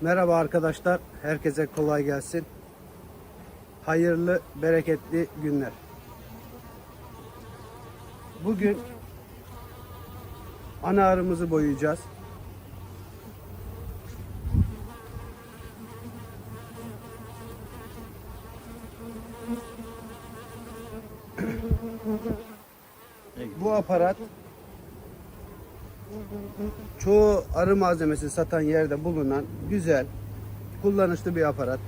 Merhaba arkadaşlar. Herkese kolay gelsin. Hayırlı, bereketli günler. Bugün ana arımızı boyayacağız. Bu aparat çoğu arı malzemesi satan yerde bulunan güzel, kullanışlı bir aparat.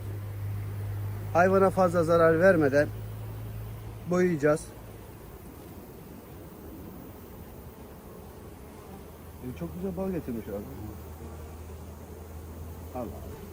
Hayvana fazla zarar vermeden boyayacağız. E, Çok güzel bal getirmiş abi. Allah Allah.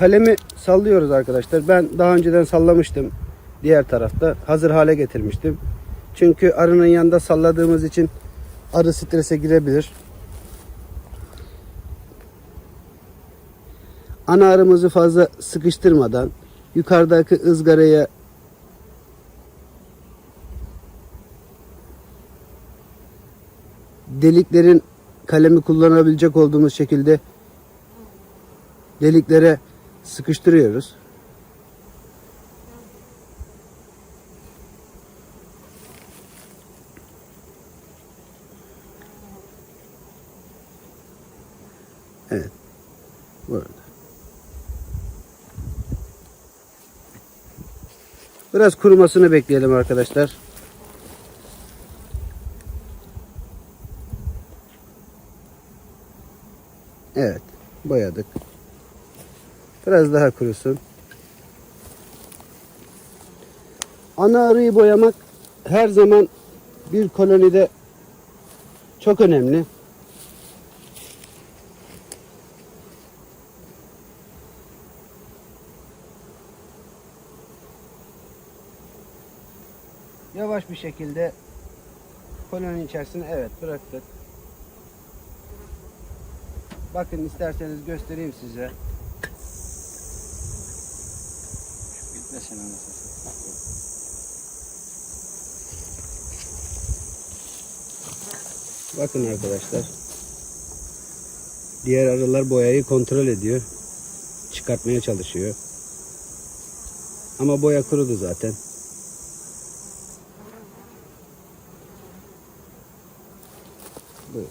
Kalemi sallıyoruz arkadaşlar. Ben daha önceden sallamıştım diğer tarafta. Hazır hale getirmiştim. Çünkü arının yanında salladığımız için arı strese girebilir. Ana arımızı fazla sıkıştırmadan yukarıdaki ızgaraya deliklerin kalemi kullanabilecek olduğumuz şekilde deliklere sıkıştırıyoruz. Evet. Burada. Biraz kurumasını bekleyelim arkadaşlar. Evet. Boyadık. Biraz daha kurusun. Ana arıyı boyamak her zaman bir kolonide çok önemli. Yavaş bir şekilde koloninin içerisine evet bıraktık. Bakın isterseniz göstereyim size. Anasını satayım. Bakın arkadaşlar. Diğer arılar boyayı kontrol ediyor. Çıkartmaya çalışıyor. Ama boya kurudu zaten. Buyurun.